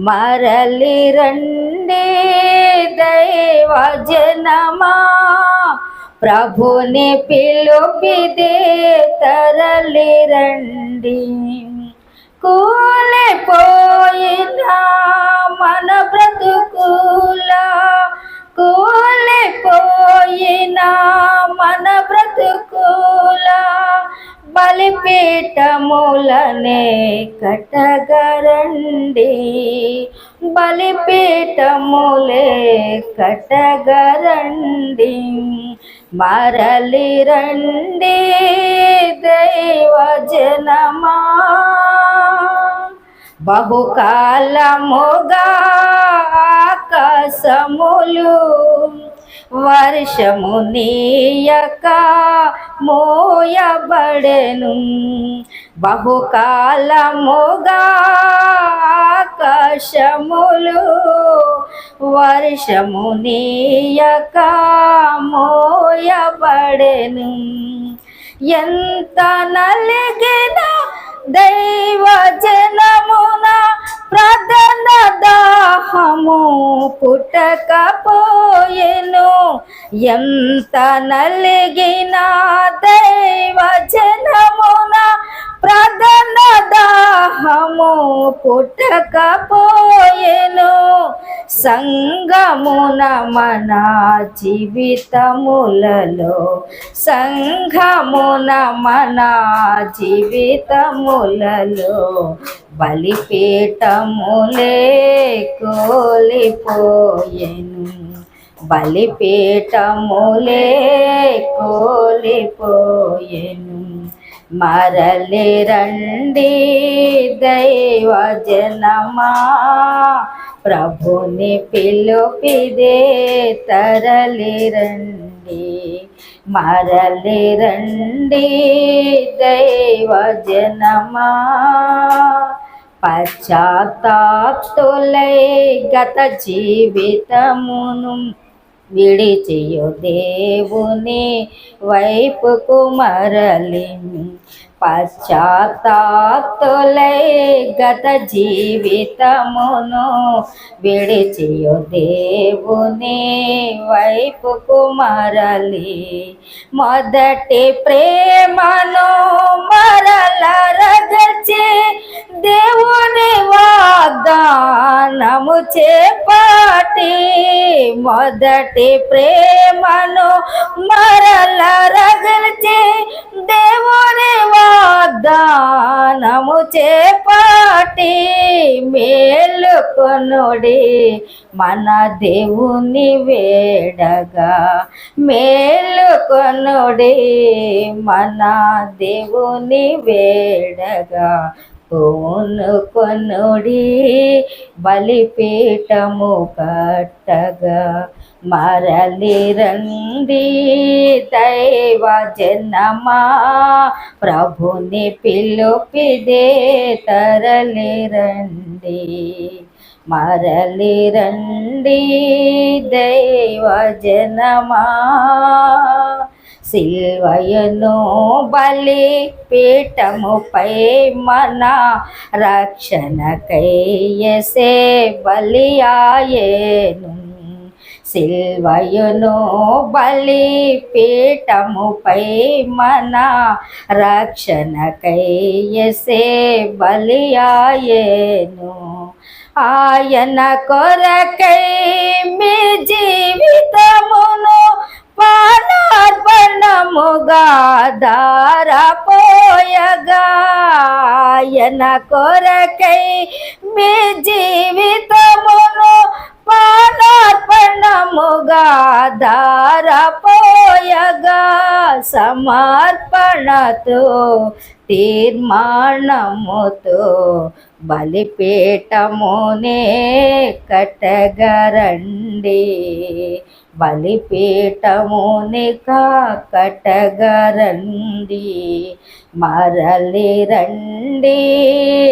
మరలి రండి దైవ జనమా. ప్రభుని పిలుపిదే తరలి రండి. కూలిపోయినా బలిపీఠములనే కటగరండి. బలిపీఠములే కటగరండి. మరలి రండి దైవ జనమా. బహుకాలముగా ఆకాశములు వర్షము నీయక మోయబడెను. బహుకాలముగా ఆకాశములు వర్షము నీయక మోయబడెను. ఎంత నలిగినా దైవ జనమున ప్రధన దాహము పుట్టకపోయెను. ఎంత నలిగిన దైవ జనమున ప్రధన దాహము పుట్టకపో సంగమున మన జీవితములలో సంఘమున మన జీవితములలో బలిపీఠములే కోలిపోయెను. బలిపీఠములే కోలిపోయెను. మరలి రండి దైవ జనమా ప్రభుని పిలుపిదే తరలిరండి మరలిరండి మరలి దైవ జనమా. పశ్చాత్తాప్తులై గత జీవితమును విడిచియు దేవుని వైపుకు మరలి పశ్చాత్తాప్తులై గత జీవితమును విడిచియు దేవుని వైపుకు మరలి. మొదటి ప్రేమను మరల రగచి దేవుని వాగ్దానము చేపాటి మొదటి ప్రేమను మరల రగల్చి దేవుని వాగ్దానము చేపాటి మేలుకొనుడి. మన దేవుని వేడగా మేలుకొనుడి. మన దేవుని వేడగా పూను కొనుడి బలిపీఠము కట్టగా మరలి రండి దైవ జనమా. ప్రభుని పిలుపిదే తరలి రండి. మరలి రండి దైవ జనమా. సిల్వయను బలి పీఠముపై మన రక్షణకయ్యసే బలియాయేను. సిల్వయును బలి పీఠముపై మన రక్షణకయ్యసే బలియాయేను. ఆయన కొరకై మీ జీవితము పానార్పణముగా ఆయన కొరకై మీ జీవితమును పానార్పణముగా దారపోయగా సమర్పణతో తీర్మానముతో బలిపీఠమునే కట్టగరండి. బలిపీఠముని కాకటగరండి మరలి రండి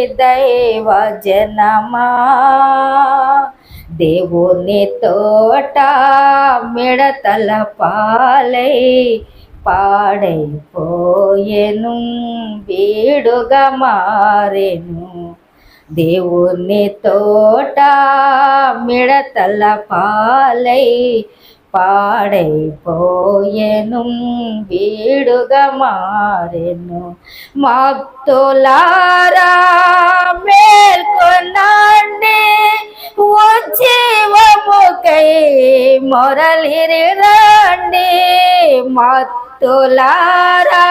దైవ జనమా. దేవుని తోట మిడతల పాలై పాడైపోయెను వీడుగా మారెను. దేవుని తోట మిడతల పాలై పాడైపోయెను వీడుగా మారెను. మత్తులారా మేల్కొనండి ఉజ్జీవముకై మొరలిరి రండి. మత్తులారా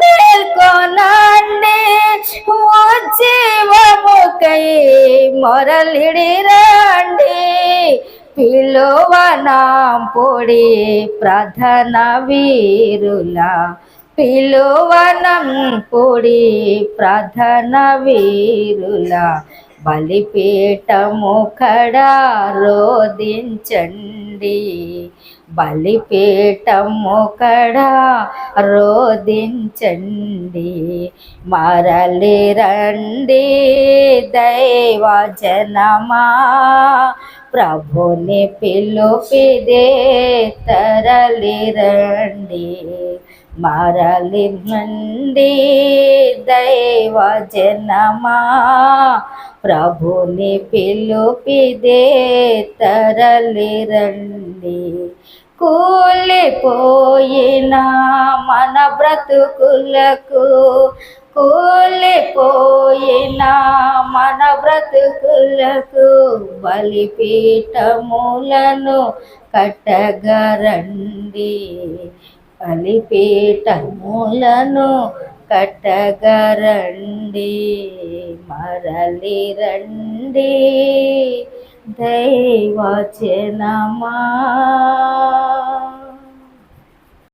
మేల్కొనండి ఉజ్జీవముకై మొరలిడి రండి. పిలువనాం పొడి ప్రధాన వీరుల. పిలువనం పొడి ప్రధాన వీరుల. బలిపీఠము కడా రోదించండి బలిపీఠము బలిపీఠముకడా రోదించండి మరలి రండి దైవ జనమా. ప్రభుని పిలుపిదే తరలి రండి. మరలి రండి దైవ జనమా? ప్రభుని పిలుపిదే తరలి రండి కూలిపోయిన మన బ్రతుకులకు కూలిపోయిన మన బ్రతుకులకు బలిపీఠములను కట్టగరండి. అలిపేటములను కట్టగరండి మరలి రండి దైవచనమా?